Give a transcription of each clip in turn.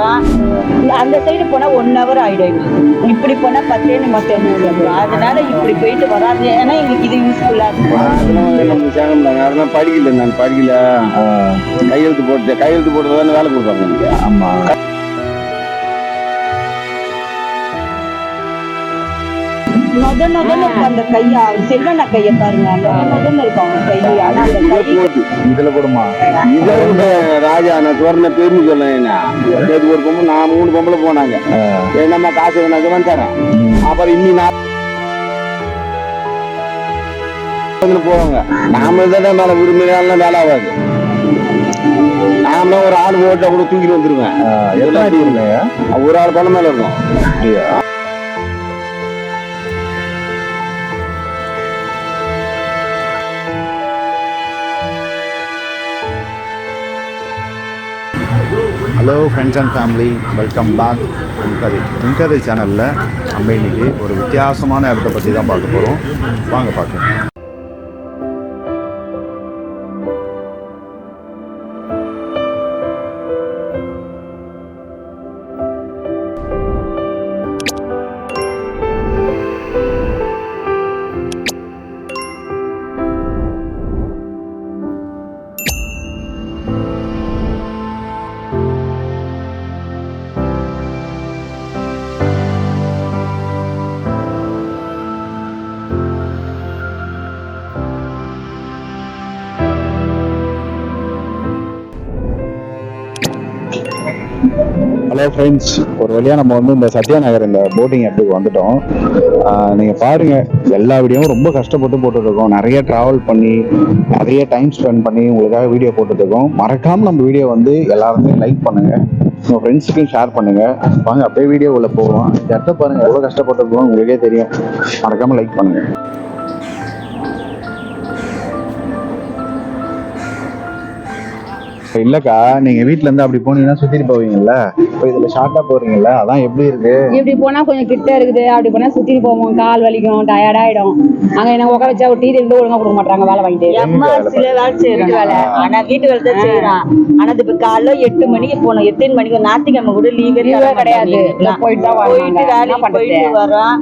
போறோம் அந்த சைடு போனா ஒன் ஹவர் ஆயிடும். எங்களுக்கு இப்படி போனா பத்தே நிமிஷம் அதனால இப்படி போயிட்டு வராது. ஏன்னா எங்களுக்கு இது யூஸ்ஃபுல்லா இருக்கும். அதெல்லாம் படிக்கல நான் படிக்கல. கையெழுத்து போட்டு கையெழுத்து போட்டு தானே வேலை கொடுப்பாங்க எனக்கு. நொத நொதன்னு இருக்கும் அந்த கையா செல்வண்ணா கையை பாருங்க. நொத நொதன்னு இருக்கும் அவங்க கை ஆனா அந்த கை போட்டு இதுல கூடமா இதை விட ராஜா நான் சொன்ன பெருமை சொல்லேன் என்ன? நேற்று ஒரு பொம்பளை நான் மூணு பொம்பளை போனாங்க. என்னம்மா காசு வேணாக்க வந்துறேன் அப்புறம் இன்னி நான் போவாங்க. நாம தான் மேல விரும்பினாலும் வேலை ஆகாது. நாம ஒரு ஆள் ஓட்ட கூட தூக்கிட்டு வந்துருவேன். ஒரு ஆள் பணம் மேல இருக்கும் hello friends and family welcome back துங்கதை துன்கதை சேனலில் நம்ம இன்றைக்கி ஒரு வித்தியாசமான இடத்த பற்றி தான் பார்க்க போகிறோம் வாங்க பார்க்கலாம். ஹலோ ஃப்ரெண்ட்ஸ் ஒரு வழியாக நம்ம வந்து இந்த சத்யா நகர் இந்த போட்டிங் இடத்துக்கு வந்துட்டோம். நீங்கள் பாருங்கள் எல்லா வீடியோவும் ரொம்ப கஷ்டப்பட்டு போட்டுருக்கோம் நிறைய ட்ராவல் பண்ணி நிறைய டைம் ஸ்பெண்ட் பண்ணி உங்களுக்காக வீடியோ போட்டுருக்கோம் மறக்காமல் நம்ம வீடியோ வந்து எல்லாருமே லைக் பண்ணுங்கள் உங்கள் ஃப்ரெண்ட்ஸுக்கும் ஷேர் பண்ணுங்கள் வாங்க அப்படியே வீடியோ உள்ளே போவோம். இந்த இடத்த பாருங்கள் எவ்வளோ கஷ்டப்பட்டுருக்கோம் உங்களுக்கே தெரியும். மறக்காமல் லைக் பண்ணுங்கள் இல்லக்கா நீங்க வீட்ல இருந்து அப்படி போனீங்கன்னா சுத்திட்டு போவீங்கல்ல? இப்போ இதுல ஷார்ட்டா போறீங்கல்ல அதான் எப்படி இருக்கு? இப்படி போனா கொஞ்சம் கிட்ட இருக்குது. அப்படி போனா சுத்திட்டு போவோம். கால் வலிக்கும் டயர்ட் ஆயிடும். அங்க என்ன உட்கார வச்சா டீ ரெண்டு ஒழுங்கா கொடுக்க மாட்டாங்க வேலை வாங்கிட்டு. அம்மா சில வேலை செய்யறோம் வேலை. ஆனா வீட்டு வேலை தான் செய்யறான். ஆனா இப்ப காலைல எட்டு மணிக்கு போனோம் எத்தனை மணிக்கு? ஞாயிற்றுக்கிழமை கூட லீவே கிடையாது. போயிட்டு தான் போயிட்டு வேலைக்கு வரோம்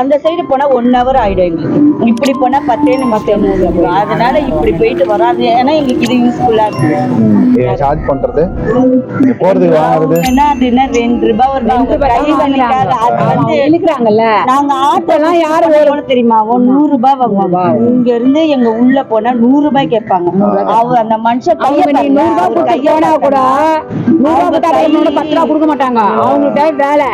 அந்த சைடு போனா ஒன் ஹவர் ஆயிடும் எங்களுக்கு. இப்படி போனா பத்தே நிமிஷம் அதனால இப்படி போயிட்டு வராது. ஏன்னா எங்களுக்கு இது யூஸ்ஃபுல்லா இருக்கும் சார்ஜ் பண்றது? நீங்க போறதுக்கு வாங்குறது என்ன அப்படின்னா ரெண்டு ரூபாய் ஒரு அது வந்து இழுக்கிறாங்கல்ல. நாங்க ஆட்டோலாம் யாரு வேணும் தெரியுமா? ஒரு நூறு ரூபாய் வாங்குவாங்க. இங்க இருந்து எங்க உள்ள போனா நூறு ரூபாய் கேட்பாங்க. அவ அந்த மனுஷன் கைய அவங்க நீ நூறு ரூபாய் கொடுத்து போனா கூட நூறு ரூபாய் கொடுத்தா கையோட பத்து ரூபா கொடுக்க மாட்டாங்க. அவங்களுக்கு வேலை.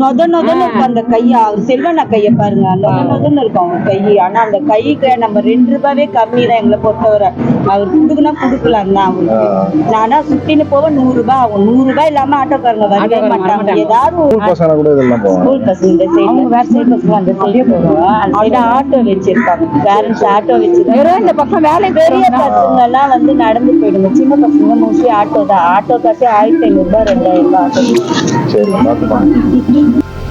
நொத நொதன்னு இருக்கும் அந்த கையா செல்வண்ணா கைய பாருங்க. நொத நொதன்னு இருக்கும் அவங்க கை. ஆனா அந்த கைக்கு நம்ம ரெண்டு ரூபாவே கம்மி தான் எங்களை பொறுத்தவரை. அவர் குடுக்குனா குடுக்கலாம் தான் அவருக்கு நானா சுத்தின்னு போக நூறு ரூபாய் ஆகும். நூறு ரூபாய் இல்லாம ஆட்டோக்காரங்க வரவே மாட்டாங்க. ஏதாவது ஒரு ஸ்கூல் பசங்க சைடு வேற சைடு பசங்க அந்த சைடே போடுவோம் அந்த சைடு ஆட்டோ வச்சிருப்பாங்க. பேரண்ட்ஸ் ஆட்டோ வச்சிருக்காங்க இந்த பக்கம் வேலை பெரிய பசங்க எல்லாம் வந்து நடந்து போயிடுங்க. சின்ன பசங்க மோஸ்ட்லி ஆட்டோ தான். ஆட்டோ காசு ஆயிரத்தி ஐநூறு ரூபாய் ரெண்டாயிரம் ரூபாய் ஆட்டோ சரி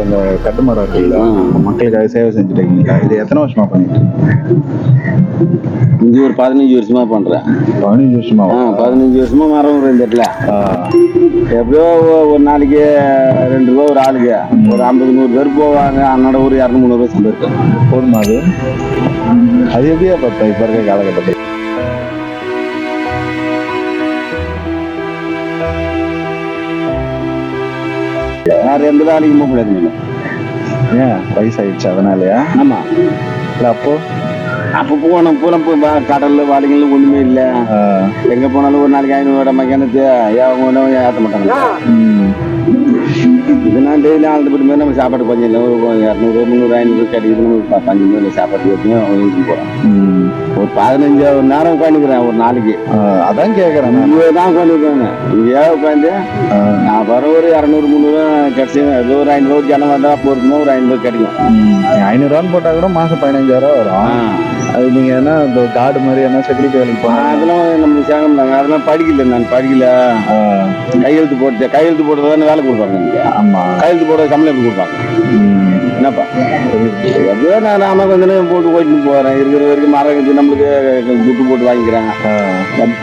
இப்ப இந்த கட்டுமரம் இருக்குல்ல மக்களுக்காக சேவை செஞ்சுட்டு இருக்கீங்களா? இது எத்தனை வருஷமா பண்ணிட்டு இருக்கீங்க? இங்க ஒரு பதினஞ்சு வருஷமா பண்றேன். பதினஞ்சு வருஷமா? ஆ பதினஞ்சு வருஷமா மரம் இருந்துட்டுல எப்படியோ ஒ- ஒரு நாளைக்கு ரெண்டு ரூபா ஒரு ஆளுக்கு. ஒரு ஐம்பது நூறு பேர் போவாங்க. அன்னோட ஒரு இரநூறு முந்நூறு பேர் சம்பாதிக்கும் போதுமா அது? அது எப்படியா பார்த்தா இப்ப இருக்க காலகட்டத்தில்? வேற எந்த வேலைக்கும் போக முடியாது நீங்க ஏன்? வயசாயிடுச்சு அதனாலயா? ஆமா. இல்ல அப்போ? அப்ப போனோம் பூரா போய் கடல்ல வாளிகள் ஒண்ணுமே இல்ல. எங்க போனாலும் ஒரு நாளைக்கு ஐநூறு மக்கியானது ஒன்றும் ஏற்ற மாட்டாங்க? ம், இதுனா டெய்லி ஆளுட்டு போட்டு மாதிரி நம்ம சாப்பாடு கொஞ்சம் இல்லை. ஒரு இரநூறு முந்நூறு ஐநூறு கிடைக்குது நம்ம பஞ்சு சாப்பாடு வச்சுயும் யூஸ் போகிறோம் ம். ஒரு பதினஞ்சு நேரம் உட்காந்துக்கிறேன் ஒரு நாளைக்கு. அதான் கேக்குறேன். நான். இங்கே தான் உட்காந்துருக்காங்க இங்கேயே உட்காந்து நான் வர ஒரு இரநூறு முந்நூறு கிடைச்சி ஏதோ ஒரு ஐநூறு ஜனம் வந்தால் போகிறதுமோ ஒரு ஐநூறு கிடைக்கும். ம், ஐநூறுவான்னு போட்டா கூட மாசம் பதினஞ்சாயிரம் வரும். அது நீங்க என்ன இந்த கார்டு மாதிரி என்ன செக்யூரிட்டி வேலைக்கு போனா அதெல்லாம் நம்ம சேகம்தாங்க அதெல்லாம் படிக்கல நான் படிக்கல. கையெழுத்து போட்டு கையெழுத்து போட்டு தானே வேலை கொடுப்பாங்க. இங்க. ஆமா. கையெழுத்து போட சம்பளம் எப்படி கொடுப்பாங்க. என்னப்பா? எப்படியோ நான் நாம கொஞ்ச நேரம் போட்டு போயிட்டு போறேன். இருக்கிற வரைக்கும் மரம் இருக்குது. நம்மளுக்கு துட்டு போட்டு வாங்கிக்கிறாங்க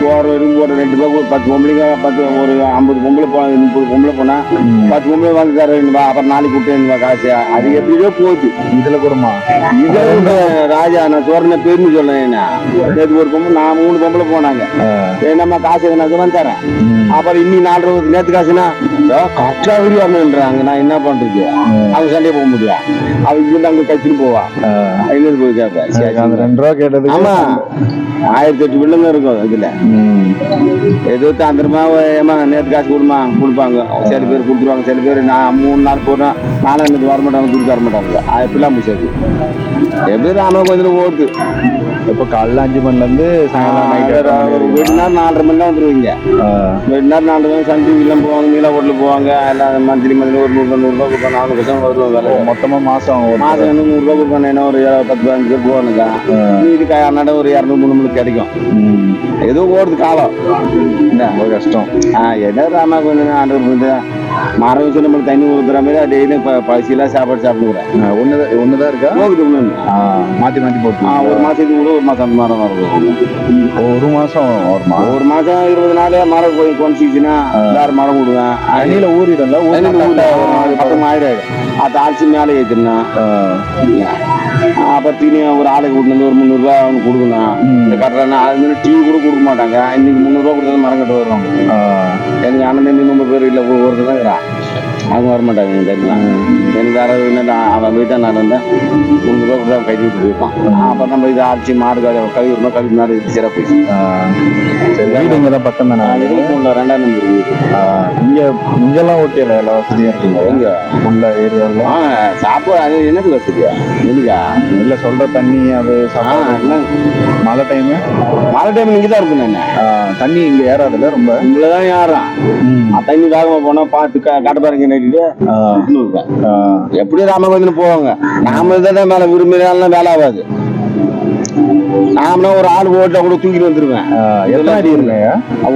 போற வரைக்கும் போற ரெண்டு பேர் ஒரு பத்து பொம்பளைங்க பத்து ஒரு ஐம்பது பொம்பளை போனா முப்பது பொம்பளை போனா ம். பத்து பொம்பளை வாங்கி தரேன் வா அப்புறம் நாளைக்கு விட்டு வா காசு? அது எப்படியோ போகுது இதுல கூடமா? இதே வந்து ராஜா நான் சோரனை பெருமை என்ன? நேற்று ஒரு பொம்பளை நான் மூணு பொம்பளை போனாங்க. என்னம்மா காசு நான் சொல்ல தரேன். அப்புறம் இன்னி நாலு நேற்று காசுனா கஷ்டா விடுவாங்கன்றாங்க நான் என்ன பண்றது? அவங்க சண்டையை போக முடியும் அவங்க அங்க கட்சின்னு போவா. எங்க போய் கேட்பேன். ரெண்டு ரூபா கேட்டதுக்கு ஆமா. ஆயிரத்தி எட்டு பிள்ளைங்க இருக்கும் இதுல. ஏதோ தாந்திரமா ஏமா நேற்று காசு கொடுமா கொடுப்பாங்க. சில பேர் கொடுத்துருவாங்க சில பேர் நான் மூணு நாள் நானும் எனக்கு வர மாட்டாங்க கொடுத்து வர மாட்டாங்க அப்படிலாம் முடிச்சாது எப்படி ஆனா கொஞ்சம் ஓடுது. இப்ப காலைல அஞ்சு மணில இருந்து சாயங்காலம் மணி. ரெண்டு நாள் நாலரை மணி தான் வந்துருவீங்க. ஆஹ் ரெண்டு நாள் நாலு மணி சன் டிவிலாம் போவாங்க நீலா ஹோட்டல் போவாங்க எல்லாம் மந்த்லி மந்த்லி ஒரு நூறுபா நூறுபா கொடுப்பேன் நானூறு வருஷம் வருவாங்க வேலை. மொத்தமா மாசம் ஒரு மாதம் என்ன நூறுரூவா கொடுப்பேன் என்ன ஒரு பத்து பதினஞ்சு போவானுங்க. மீதி அண்ணாட ஒரு இரநூறு முந்நூறு கிடைக்கும். ம். ஏதோ ஓடுது காலம். என்ன ரொம்ப கஷ்டம். ஆ என்ன ராமா கொஞ்சம் ஆண்டவர் வச்சு நம்மளுக்கு தண்ணி ஊற்றுற மாதிரி டெய்லியும் பசியெல்லாம் சாப்பாடு சாப்பிடுறேன் ஆஹ் ஒண்ணுதான் ஒண்ணுதான் இருக்கா? ஒன்று ஆஹ் மாத்தி மாத்தி போட்டு ஒரு மாதத்துக்கு கூட ஒரு மாதம் அந்த மரம் வருது ஒரு மாசம் வருமா? ஒரு மாதம் இருபது நாள் மரம் போய் கொண்டுச்சிச்சுன்னா எல்லாரும் மரம் விடுவேன். தண்ணியில ஊறிடும்ல? ஊர்ல பக்கம் ஆயிடும் அது அரிசி மேலே ஏற்றினா அப்புறம் தீனி ஒரு ஆளுக்கு விட்டு ஒரு முந்நூறுரூவா அவனுக்கு கொடுக்கணும். இந்த கட்டுறானா அது மாதிரி டீ கூட கொடுக்க மாட்டாங்க. இன்னைக்கு முந்நூறுரூவா கொடுத்தா மரம் கட்டு வருவாங்க. எனக்கு அண்ணன் ரொம்ப அவங்க வர மாட்டாங்க எனக்கு தெரியும் எனக்கு என்ன அவன் வீட்டை நான் வந்தேன் முந்நூறுரூவா கொடுத்தா கை விட்டு போயிருப்பான் அப்போ நம்ம இது ஆட்சி மாடு கழி கழுவி விடணும் கழுவி மாடு சிறப்பு. சரி வீடு பக்கம் தானே? இதுல ரெண்டாம் நம்பர் வீடு. ஆஹ் இங்க இங்கெல்லாம் ஓட்டியல எல்லா வசதியும் இருக்குங்க எங்க? உள்ள ஏரியாவில் ஆ சாப்பாடு அது என்னது வசதியா எதுக்கா இல்ல சொல்ற தண்ணி அது சாப்பாடு என்ன? மழை டைம் மழை டைம் இங்கே தான் இருக்கும் என்ன? தண்ணி இங்க ஏறாதுல்ல ரொம்ப? இங்கே தான் யாரும் தண்ணி வேகமாக போனால் பார்த்து க கடப்பாருங்க நட்டிட்டு ஆஹ் இருப்பேன் ஆஹ் எப்படியும் ராமகோவிந்தன் போவாங்க. நாம தான் மேலே விரும்பினாலும் வேலை ஆகாது. நாமனா ஒரு ஆள் ஓட்டா கூட தூக்கிட்டு வந்துருவேன். எத்தனை அடி இருக்குங்க?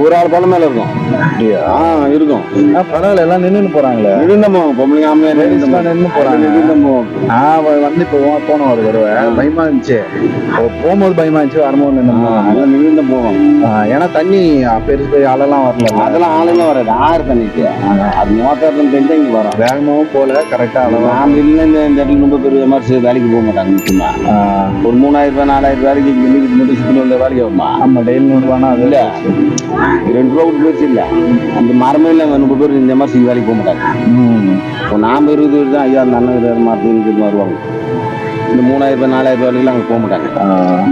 ஒரு ஆள் பணம் மேல இருக்கும். அப்படியா? இருக்கும். பரவாயில்ல எல்லாம் நின்னுன்னு போறாங்களே? இருந்தமோ பொம்பளைங்க ஆம்பளைங்க நின்னு போறாங்க. இருந்தமோ நான் வந்து இப்போ போன ஒரு தடவை. பயமா இருந்துச்சு. போகும்போது பயமா இருந்துச்சு வரும்போது அதெல்லாம் நின்று போவோம். ஏன்னா தண்ணி பெருசு பெரிய ஆளெல்லாம் வரல. அதெல்லாம் ஆளுங்க வராது. ஆறு பண்ணிட்டு அது மோட்டார்ல தெரிஞ்சா இங்க வரும். வேகமாவும் போல கரெக்டா அளவா நாம இல்லை இந்த இடத்துல ரொம்ப பெரிய மாதிரி வேலைக்கு போக மாட்டாங்க முக்கியமா. ஒரு மூணாயிரம் ரூபாய் நாலாயிரம் ரூபாய்க்கு மட்டும் சுத்தி வந்த வேலைக்கு நம்ம டெய்லி நூறு ரூபானா அது இல்ல ரெண்டு ரூபா இல்ல அந்த மரமே இல்லை முப்பது பேர் இந்த மாதிரி செஞ்சு வேலைக்கு போக மாட்டாங்க. இப்போ நாம இருபது பேர் தான் ஐயா அந்த அண்ணன் இருபது மரத்துக்கு வருவாங்க இந்த மூணாயிரம் ரூபாய் நாலாயிரம் அங்கே போக மாட்டாங்க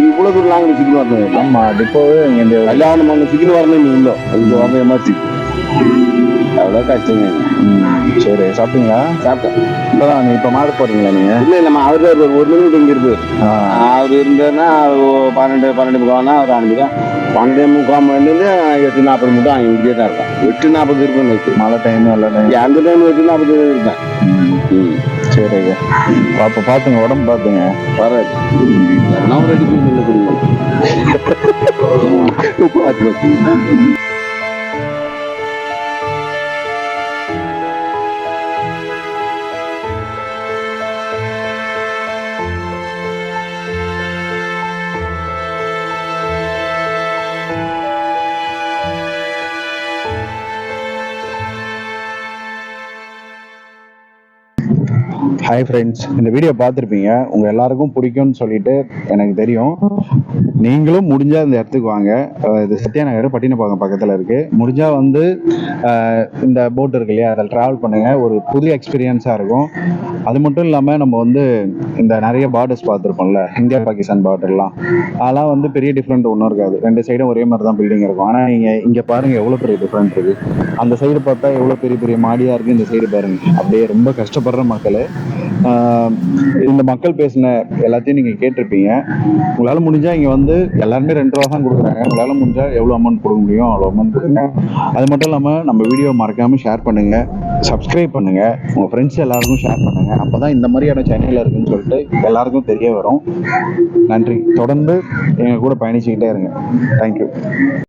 இவ்வளோ தூரம் நாங்கள் சிக்கல் வரணும் ஆமா டிப்போவே இங்க கல்யாணம் பண்ண சிக்கல் வரணும் இல்லை இங்கே வரணும் எமர்ஜி அவ்வளோ கஷ்டங்க சரி சாப்பிட்டீங்களா? சாப்பிட்டேன். இப்பதான் இப்ப மாடு போறீங்களா நீங்க? இல்லை நம்ம அவர் ஒரு ஒரு நிமிடம் இங்கே இருக்கு அவர் இருந்ததுன்னா பன்னெண்டு பன்னெண்டு முக்கால்னா அவர் அனுப்பிதான் பன்னெண்டு முக்கால் மணிலேருந்து எட்டு நாற்பது மட்டும் அங்கே இங்கே தான் இருப்பேன். எட்டு நாற்பது இருப்பேன் வச்சு மழை டைம் எல்லா டைம் அந்த டைம் எட்டு நாற்பது இருப்பேன். ம் சரி ஐயா. பாப்ப பாத்துங்க உடம்பு பாத்துங்க. பரவாயில்ல. அடி போய் நின்று கொடுங்க. ஹாய் ஃப்ரெண்ட்ஸ் இந்த வீடியோ பார்த்துருப்பீங்க. உங்க எல்லாருக்கும் பிடிக்கும்னு சொல்லிட்டு எனக்கு தெரியும். நீங்களும் முடிஞ்சா இந்த இடத்துக்கு வாங்க. இது சத்யா நகர் பட்டினப்பாக்கம் பக்கத்துல இருக்கு. முடிஞ்சா வந்து இந்த போட் இருக்கு இல்லையா? அதில் டிராவல் பண்ணுங்க. ஒரு புது எக்ஸ்பீரியன்ஸா இருக்கும். அது மட்டும் இல்லாமல் நம்ம வந்து இந்த நிறைய பார்டர்ஸ் பார்த்துருப்போம்ல இந்தியா பாகிஸ்தான் பார்டர்லாம் அதெல்லாம் வந்து பெரிய டிஃப்ரெண்ட் ஒன்றும் இருக்காது. ரெண்டு சைடும் ஒரே மாதிரி தான் பில்டிங் இருக்கும். ஆனால் நீங்கள் இங்கே பாருங்கள் எவ்வளோ பெரிய டிஃப்ரெண்ட் இருக்குது அந்த சைடு பார்த்தா எவ்வளோ பெரிய பெரிய மாடியாக இருக்குது இந்த சைடு பாருங்கள் அப்படியே ரொம்ப கஷ்டப்படுற மக்கள். இந்த மக்கள் பேசின எல்லாத்தையும் நீங்கள் கேட்டிருப்பீங்க. உங்களால் முடிஞ்சால் இங்கே வந்து எல்லாருமே ரெண்டு ரூபா தான் கொடுக்குறாங்க. உங்களால் முடிஞ்சால் எவ்வளோ அமௌண்ட் கொடுக்க முடியும் அவ்வளோ அமௌண்ட் கொடுங்க. அது மட்டும் இல்லாமல் நம்ம வீடியோ மறக்காமல் ஷேர் பண்ணுங்கள் சப்ஸ்கிரைப் பண்ணுங்கள் உங்கள் ஃப்ரெண்ட்ஸ் எல்லாருக்கும் ஷேர் பண்ணுங்கள் சொல்லுவாங்க அப்போ தான் இந்த மாதிரியான சென்னையில் இருக்குன்னு சொல்லிட்டு எல்லாருக்கும் தெரிய வரும். நன்றி. தொடர்ந்து எங்க கூட பயணிச்சுக்கிட்டே இருங்க. தேங்க்யூ